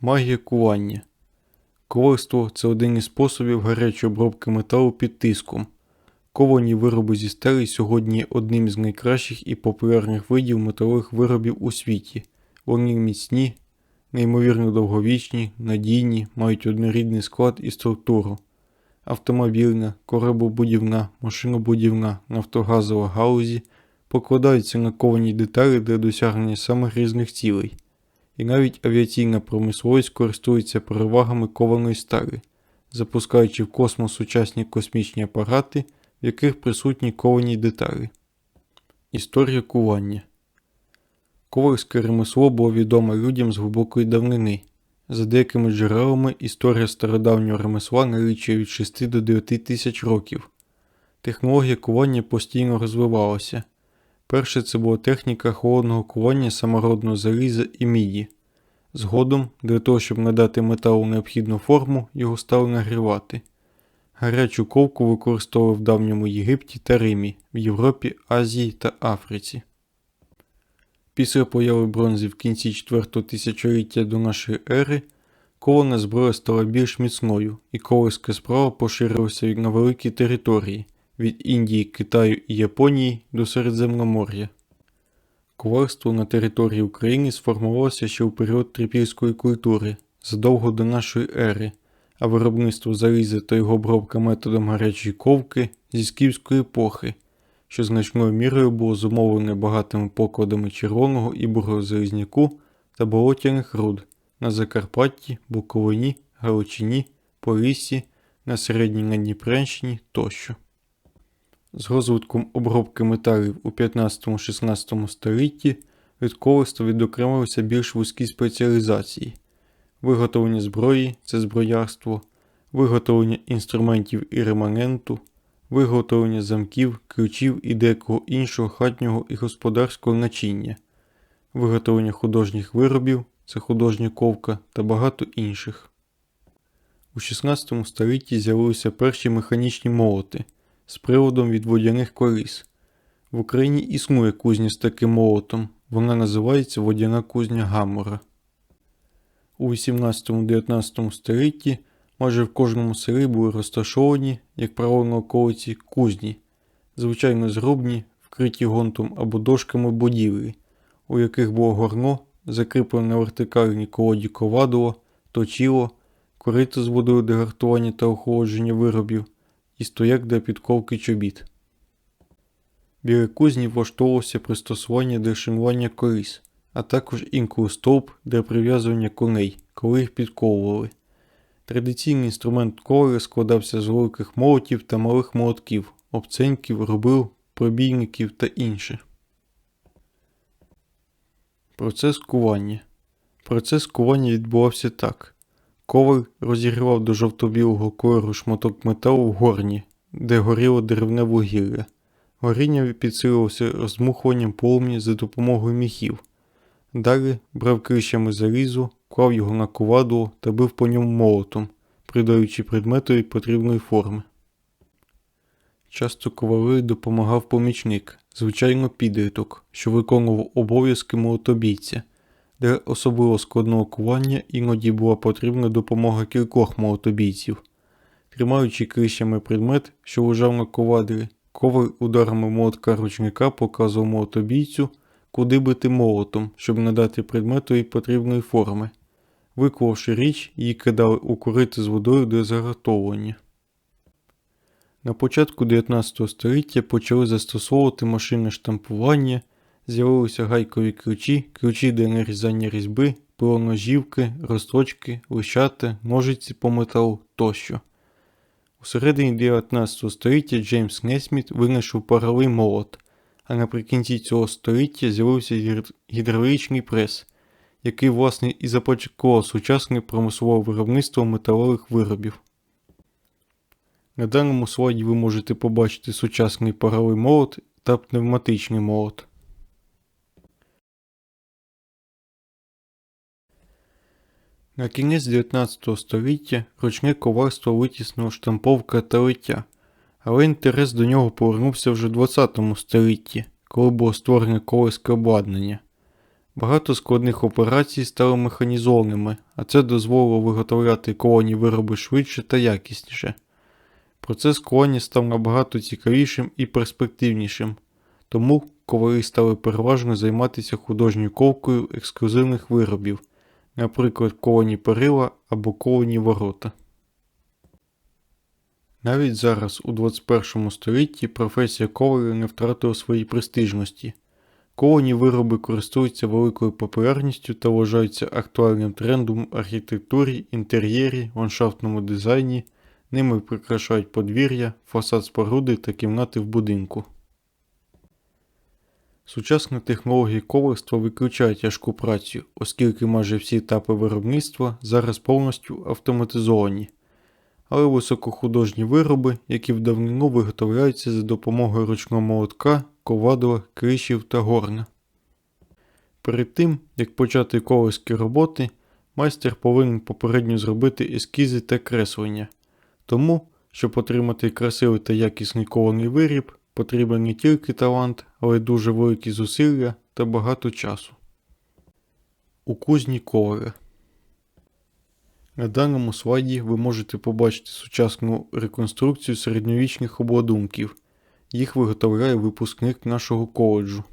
Магія кування. Ковальство це один із способів гарячої обробки металу під тиском. Ковані вироби зі сталі сьогодні є одним з найкращих і популярних видів металових виробів у світі. Вони міцні, неймовірно довговічні, надійні, мають однорідний склад і структуру. Автомобільна, корабобудівна, машинобудівна, нафтогазова галузі покладаються на ковані деталі для досягнення самих різних цілей. І навіть авіаційна промисловість користується перевагами кованої сталі, запускаючи в космос сучасні космічні апарати, в яких присутні ковані деталі. Історія кування Ковальське ремесло було відоме людям з глибокої давнини. За деякими джерелами історія стародавнього ремесла налічує від 6 до 9 тисяч років. Технологія кування постійно розвивалася. Перше це була техніка холодного кування самородного заліза і міді. Згодом, для того, щоб надати металу необхідну форму, його стали нагрівати. Гарячу ковку використовували в давньому Єгипті та Римі, в Європі, Азії та Африці. Після появи бронзи в кінці 4 тисячоліття до нашої ери кована зброя стала більш міцною, і ковальська справа поширилася на великі території від Індії, Китаю і Японії до Середземномор'я. Ковальство на території України сформувалося ще у період трипільської культури, задовго до нашої ери, а виробництво заліза та його обробка методом гарячої ковки зі скіфської епохи, що значною мірою було зумовлене багатими покладами червоного і бурого залізняку та болотяних руд на Закарпатті, Буковині, Галичині, Поліссі, на Середній Надніпрянщині тощо. З розвитком обробки металів у 15-16 столітті від ковальства відокремилися більш вузькі спеціалізації. Виготовлення зброї це зброярство, виготовлення інструментів і реманенту, виготовлення замків, ключів і деякого іншого хатнього і господарського начиння, виготовлення художніх виробів це художня ковка та багато інших. У 16 столітті з'явилися перші механічні молоти з приводом від водяних коліс. В Україні існує кузня з таким молотом, вона називається водяна кузня Гамора. У 18-19 столітті майже в кожному селі були розташовані, як правило, на околиці кузні, звичайно зрубні, вкриті гонтом або дошками будівлі, у яких було горно, закріплене вертикальній колоді ковадило, точило, корито з водою для гартування та охолодження виробів і стояк для підковки чобіт. Біля кузні влаштовувався пристосування для шинування коліс, а також інколи стовп для прив'язування коней, коли їх підковували. Традиційний інструмент коли складався з великих молотів та малих молотків, обценьків, рубил, пробійників та інше. Процес кування. Процес кування відбувався так. Коваль розігрівав до жовто-білого кольору шматок металу в горні, де горіло деревне вугілля. Горіння підсилилося розмухуванням полум'я за допомогою міхів. Далі брав крищами залізу, клав його на ковадло та бив по ньому молотом, придаючи предметові потрібної форми. Часто ковалеві допомагав помічник, звичайно підліток, що виконував обов'язки молотобійця. Для особливо складного кування іноді була потрібна допомога кількох молотобійців. Тримаючи крищами предмет, що лежав на ковадрі, коваль ударами молотка ручника показував молотобійцю, куди бити молотом, щоб надати предметові потрібної форми. Виклавши річ, її кидали у корити з водою для загартовування. На початку 19 століття почали застосовувати машинне штампування, з'явилися гайкові ключі, ключі для нарізання різьби, пилоножівки, розточки, лищати, ножиці по металу тощо. У середині 19 століття Джеймс Несміт винайшов паровий молот, а наприкінці цього століття з'явився гідр- гідравлічний прес, який, власне, і започаткував сучасне промислове виробництво металевих виробів. На даному слайді ви можете побачити сучасний паровий молот та пневматичний молот. На кінець 19 століття ручне коварство витіснило штамповка та лиття, але інтерес до нього повернувся вже в 20 столітті, коли було створене колеське обладнання. Багато складних операцій стали механізованими, а це дозволило виготовляти ковані вироби швидше та якісніше. Процес ковання став набагато цікавішим і перспективнішим, тому ковалі стали переважно займатися художньою ковкою ексклюзивних виробів, наприклад, ковані перила або ковані ворота. Навіть зараз, у 21 столітті, професія коваля не втратила своєї престижності. Ковані вироби користуються великою популярністю та вважаються актуальним трендом в архітектурі, інтер'єрі, ландшафтному дизайні, ними прикрашають подвір'я, фасад споруди та кімнати в будинку. Сучасні технології ковальства виключають тяжку працю, оскільки майже всі етапи виробництва зараз повністю автоматизовані. Але високохудожні вироби, які в давнину виготовляються за допомогою ручного молотка, ковадла, кришів та горна. Перед тим, як почати ковальські роботи, майстер повинен попередньо зробити ескізи та креслення. Тому, щоб отримати красивий та якісний кований виріб, потрібен не тільки талант, але й дуже великі зусилля та багато часу. У кузні коваля на даному слайді ви можете побачити сучасну реконструкцію середньовічних обладунків. Їх виготовляє випускник нашого коледжу.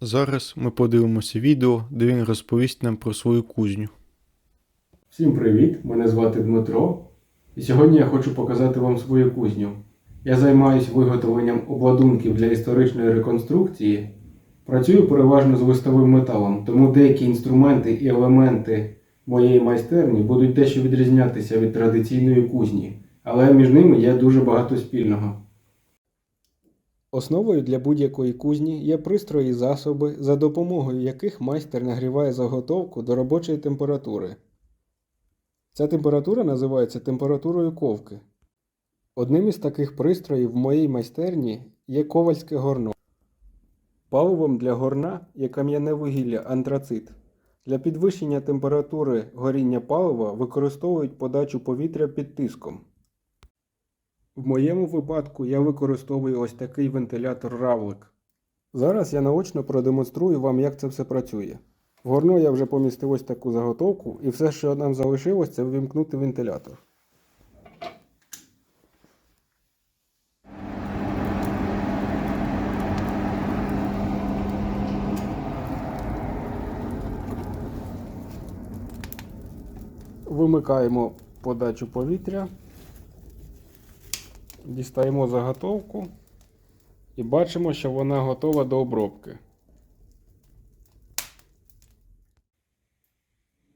Зараз ми подивимося відео, де він розповість нам про свою кузню. Всім привіт! Мене звати Дмитро. І сьогодні я хочу показати вам свою кузню. Я займаюся виготовленням обладунків для історичної реконструкції. Працюю переважно з листовим металом, тому деякі інструменти і елементи моєї майстерні будуть дещо відрізнятися від традиційної кузні, але між ними є дуже багато спільного. Основою для будь-якої кузні є пристрої і засоби, за допомогою яких майстер нагріває заготовку до робочої температури. Ця температура називається температурою ковки. Одним із таких пристроїв в моїй майстерні є ковальське горно. Паливом для горна є кам'яне вугілля антрацит. Для підвищення температури горіння палива використовують подачу повітря під тиском. В моєму випадку я використовую ось такий вентилятор равлик. Зараз я наочно продемонструю вам, як це все працює. В горно я вже помістив ось таку заготовку, і все, що нам залишилось, це ввімкнути вентилятор. Вимикаємо подачу повітря, дістаємо заготовку і бачимо, що вона готова до обробки.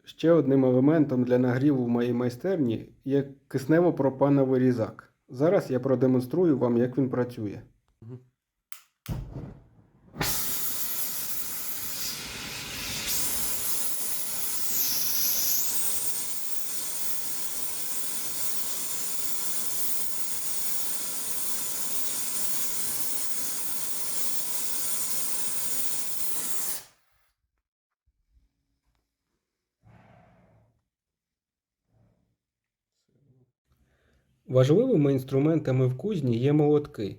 Ще одним елементом для нагріву в моїй майстерні є киснево-пропановий різак. Зараз я продемонструю вам, як він працює. Важливими інструментами в кузні є молотки.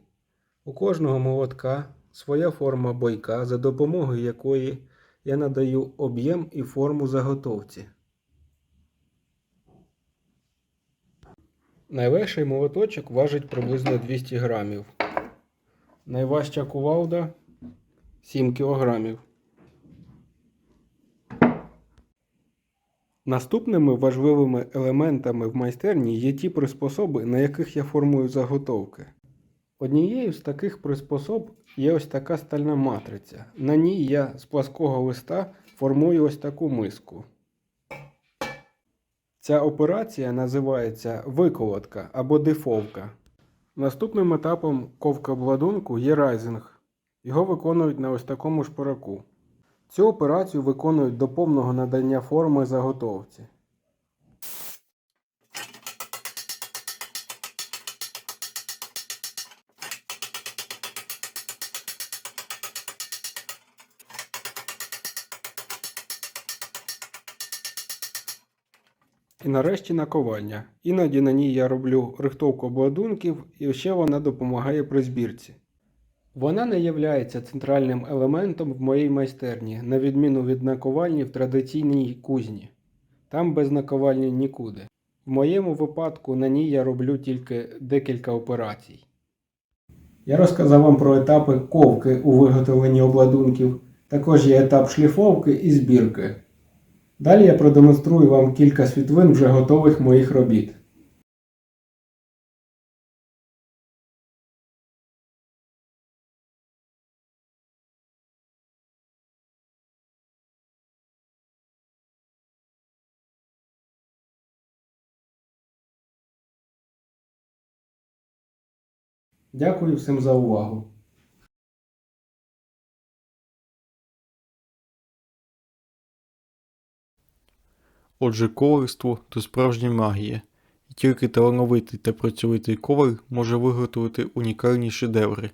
У кожного молотка своя форма бойка, за допомогою якої я надаю об'єм і форму заготовці. Найлегший молоточок важить приблизно 200 грамів. Найважча кувалда 7 кілограмів. Наступними важливими елементами в майстерні є ті приспособи, на яких я формую заготовки. Однією з таких приспособ є ось така стальна матриця. На ній я з плаского листа формую ось таку миску. Ця операція називається виколотка або дифовка. Наступним етапом ковка обладунку є райзинг. Його виконують на ось такому шпираку. Цю операцію виконують до повного надання форми заготовці. І нарешті наковальня. Іноді на ній я роблю рихтовку обладунків і ще вона допомагає при збірці. Вона не являється центральним елементом в моїй майстерні, на відміну від наковальні в традиційній кузні. Там без наковальні нікуди. В моєму випадку на ній я роблю тільки декілька операцій. Я розказав вам про етапи ковки у виготовленні обладунків. Також є етап шліфовки і збірки. Далі я продемонструю вам кілька світлин вже готових моїх робіт. Дякую всім за увагу. Отже, коварство то справжня магія, і тільки талановитий та працьовитий ковар може виготовити унікальні шедеври.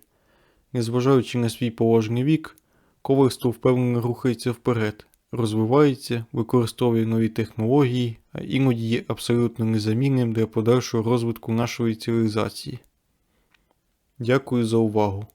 Незважаючи на свій положений вік, коварство впевнено рухається вперед, розвивається, використовує нові технології, а іноді є абсолютно незамінним для подальшого розвитку нашої цивілізації. Дякую за увагу.